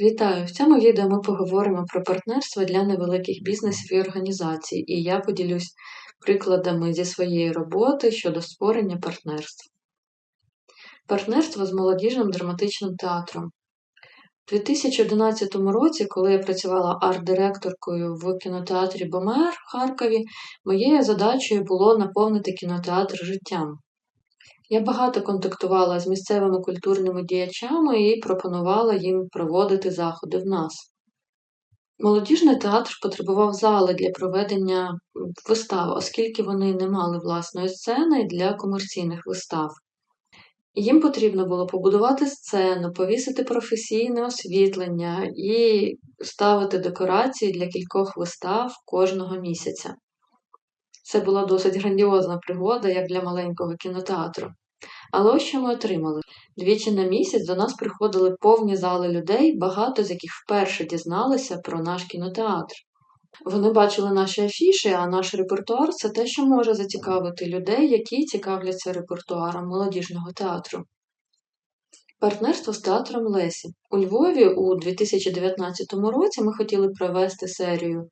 Вітаю! В цьому відео ми поговоримо про партнерство для невеликих бізнесів і організацій, і я поділюсь прикладами зі своєї роботи щодо створення партнерств. Партнерство з молодіжним драматичним театром. У 2011 році, коли я працювала арт-директоркою в кінотеатрі Бомер в Харкові, моєю задачею було наповнити кінотеатр життям. Я багато контактувала з місцевими культурними діячами і пропонувала їм проводити заходи в нас. Молодіжний театр потребував зали для проведення вистав, оскільки вони не мали власної сцени для комерційних вистав. Їм потрібно було побудувати сцену, повісити професійне освітлення і ставити декорації для кількох вистав кожного місяця. Це була досить грандіозна пригода, як для маленького кінотеатру. Але ось що ми отримали. Двічі на місяць до нас приходили повні зали людей, багато з яких вперше дізналися про наш кінотеатр. Вони бачили наші афіші, а наш репертуар це те, що може зацікавити людей, які цікавляться репертуаром молодіжного театру. Партнерство з театром Лесі. У Львові у 2019 році ми хотіли провести серію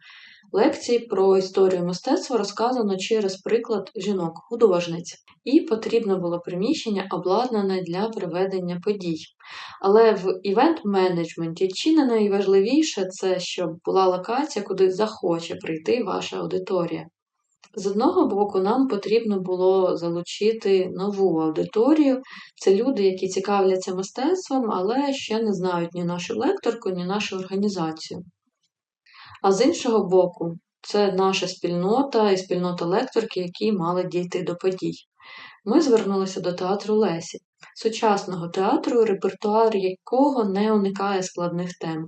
лекцій про історію мистецтва, розказано через приклад жінок-художниць, і потрібно було приміщення обладнане для проведення подій. Але в івент-менеджменті чи не найважливіше це, щоб була локація, куди захоче прийти ваша аудиторія. З одного боку, нам потрібно було залучити нову аудиторію. Це люди, які цікавляться мистецтвом, але ще не знають ні нашу лекторку, ні нашу організацію. А з іншого боку, це наша спільнота і спільнота лекторки, які мали дійти до подій. Ми звернулися до театру Лесі, сучасного театру, репертуар якого не уникає складних тем.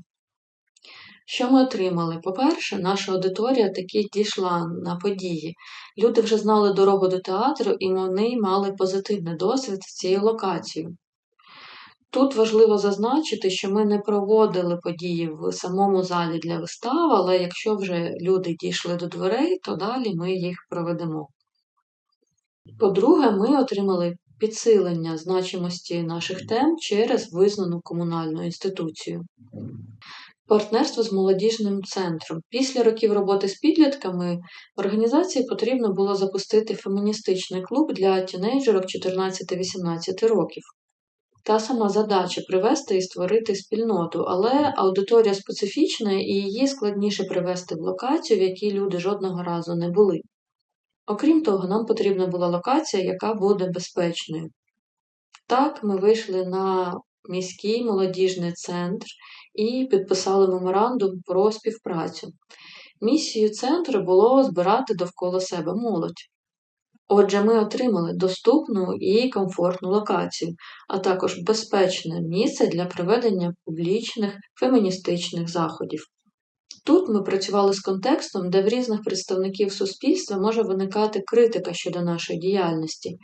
Що ми отримали? По-перше, наша аудиторія таки дійшла на події. Люди вже знали дорогу до театру, і вони мали позитивний досвід з цією локацією. Тут важливо зазначити, що ми не проводили події в самому залі для вистав, але якщо вже люди дійшли до дверей, то далі ми їх проведемо. По-друге, ми отримали підсилення значимості наших тем через визнану комунальну інституцію. Партнерство з молодіжним центром. Після років роботи з підлітками організації потрібно було запустити феміністичний клуб для тінейджерок 14-18 років. Та сама задача привести і створити спільноту, але аудиторія специфічна і її складніше привести в локацію, в якій люди жодного разу не були. Окрім того, нам потрібна була локація, яка буде безпечною. Так, ми вийшли на міський молодіжний центр і підписали меморандум про співпрацю. Місією центру було збирати довкола себе молодь. Отже, ми отримали доступну і комфортну локацію, а також безпечне місце для проведення публічних феміністичних заходів. Тут ми працювали з контекстом, де в різних представників суспільства може виникати критика щодо нашої діяльності,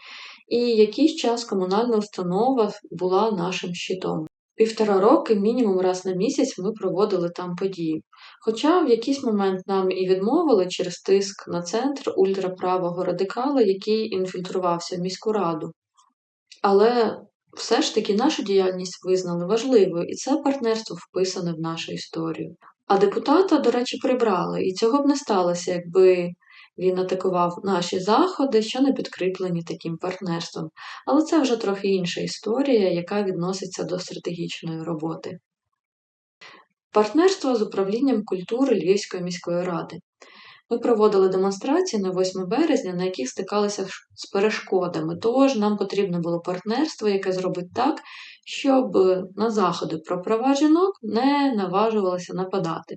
і якийсь час комунальна установа була нашим щитом. Півтора роки, мінімум раз на місяць, ми проводили там події. Хоча в якийсь момент нам і відмовили через тиск на центр ультраправого радикала, який інфільтрувався в міську раду. Але все ж таки нашу діяльність визнали важливою, і це партнерство вписане в нашу історію. А депутата, до речі, прибрали, і цього б не сталося, якби він атакував наші заходи, що не підкріплені таким партнерством. Але це вже трохи інша історія, яка відноситься до стратегічної роботи. Партнерство з управлінням культури Львівської міської ради. Ми проводили демонстрації на 8 березня, на яких стикалися з перешкодами. Тож нам потрібно було партнерство, яке зробить так, щоб на заходи про права жінок не наважувалися нападати.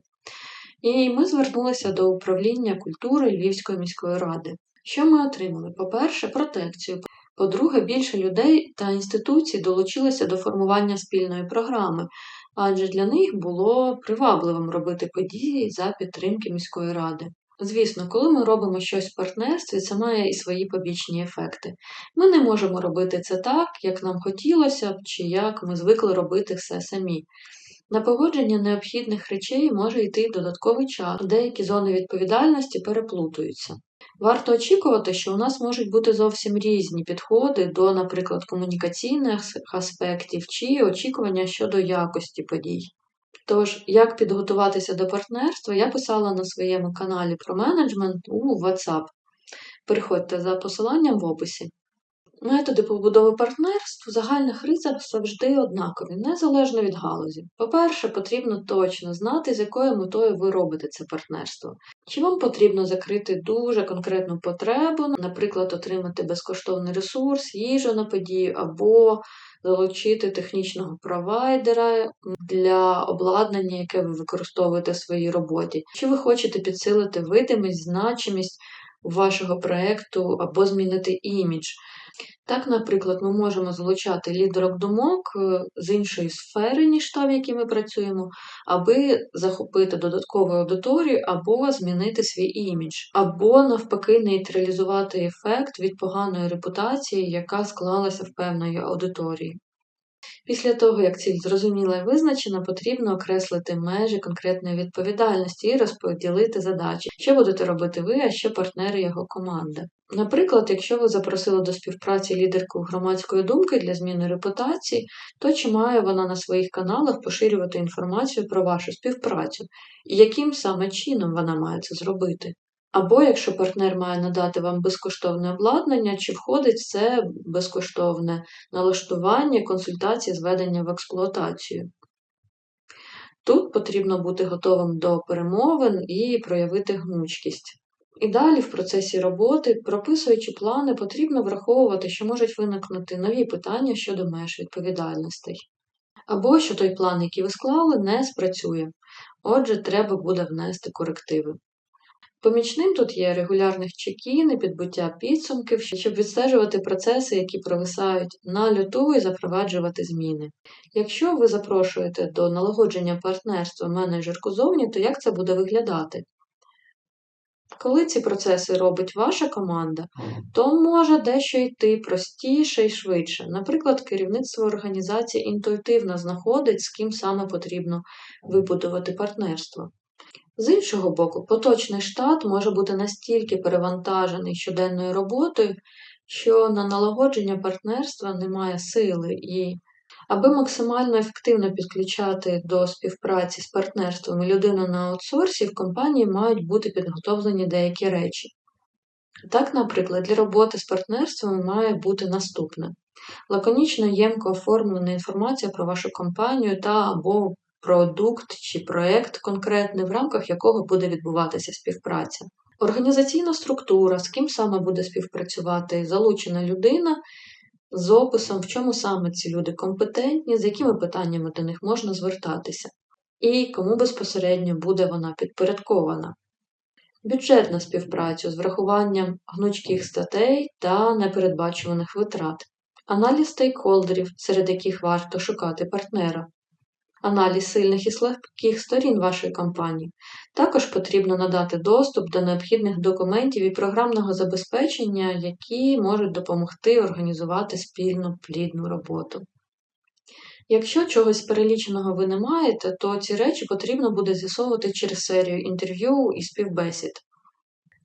І ми звернулися до управління культури Львівської міської ради. Що ми отримали? По-перше, протекцію. По-друге, більше людей та інституцій долучилися до формування спільної програми, адже для них було привабливим робити події за підтримки міської ради. Звісно, коли ми робимо щось в партнерстві, це має і свої побічні ефекти. Ми не можемо робити це так, як нам хотілося б, чи як ми звикли робити все самі. На погодження необхідних речей може йти додатковий час, деякі зони відповідальності переплутуються. Варто очікувати, що у нас можуть бути зовсім різні підходи до, наприклад, комунікаційних аспектів чи очікування щодо якості подій. Тож, як підготуватися до партнерства, я писала на своєму каналі про менеджмент у WhatsApp. Переходьте за посиланням в описі. Методи побудови партнерств в загальних рисах завжди однакові, незалежно від галузі. По-перше, потрібно точно знати, з якою метою ви робите це партнерство. Чи вам потрібно закрити дуже конкретну потребу, наприклад, отримати безкоштовний ресурс, їжу на подію, або залучити технічного провайдера для обладнання, яке ви використовуєте в своїй роботі. Чи ви хочете підсилити видимість, значимість вашого проєкту або змінити імідж. Так, наприклад, ми можемо залучати лідерок думок е, з іншої сфери, ніж та, в якій ми працюємо, аби захопити додаткову аудиторію, або змінити свій імідж, або, навпаки, нейтралізувати ефект від поганої репутації, яка склалася в певної аудиторії. Після того, як ціль зрозуміла і визначена, потрібно окреслити межі конкретної відповідальності і розподілити задачі, що будете робити ви, а що партнери його команди. Наприклад, якщо ви запросили до співпраці лідерку громадської думки для зміни репутації, то чи має вона на своїх каналах поширювати інформацію про вашу співпрацю і яким саме чином вона має це зробити? Або якщо партнер має надати вам безкоштовне обладнання, чи входить це безкоштовне налаштування, консультації, зведення в експлуатацію. Тут потрібно бути готовим до перемовин і проявити гнучкість. І далі, в процесі роботи, прописуючи плани, потрібно враховувати, що можуть виникнути нові питання щодо меж відповідальностей. Або що той план, який ви склали, не спрацює. Отже, треба буде внести корективи. Помічним тут є регулярних чекін і підбуття підсумків, щоб відстежувати процеси, які провисають на люту і запроваджувати зміни. Якщо ви запрошуєте до налагодження партнерства менеджерку зовні, то як це буде виглядати? Коли ці процеси робить ваша команда, то може дещо йти простіше і швидше. Наприклад, керівництво організації інтуїтивно знаходить, з ким саме потрібно вибудувати партнерство. З іншого боку, поточний штат може бути настільки перевантажений щоденною роботою, що на налагодження партнерства немає сили, і аби максимально ефективно підключати до співпраці з партнерством людину на аутсорсі, в компанії мають бути підготовлені деякі речі. Так, наприклад, для роботи з партнерством має бути наступне: лаконічно ємко оформлена інформація про вашу компанію та або продукт чи проєкт конкретний, в рамках якого буде відбуватися співпраця. Організаційна структура, з ким саме буде співпрацювати залучена людина з описом, в чому саме ці люди компетентні, з якими питаннями до них можна звертатися, і кому безпосередньо буде вона підпорядкована. Бюджет на співпрацю з врахуванням гнучких статей та непередбачуваних витрат, аналіз стейкхолдерів, серед яких варто шукати партнера, аналіз сильних і слабких сторін вашої компанії. Також потрібно надати доступ до необхідних документів і програмного забезпечення, які можуть допомогти організувати спільну плідну роботу. Якщо чогось переліченого ви не маєте, то ці речі потрібно буде з'ясовувати через серію інтерв'ю і співбесід.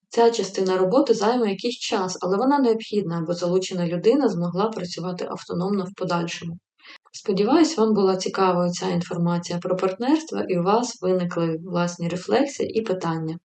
Ця частина роботи займе якийсь час, але вона необхідна, аби залучена людина змогла працювати автономно в подальшому. Сподіваюсь, вам була цікава ця інформація про партнерство і у вас виникли власні рефлексії і питання.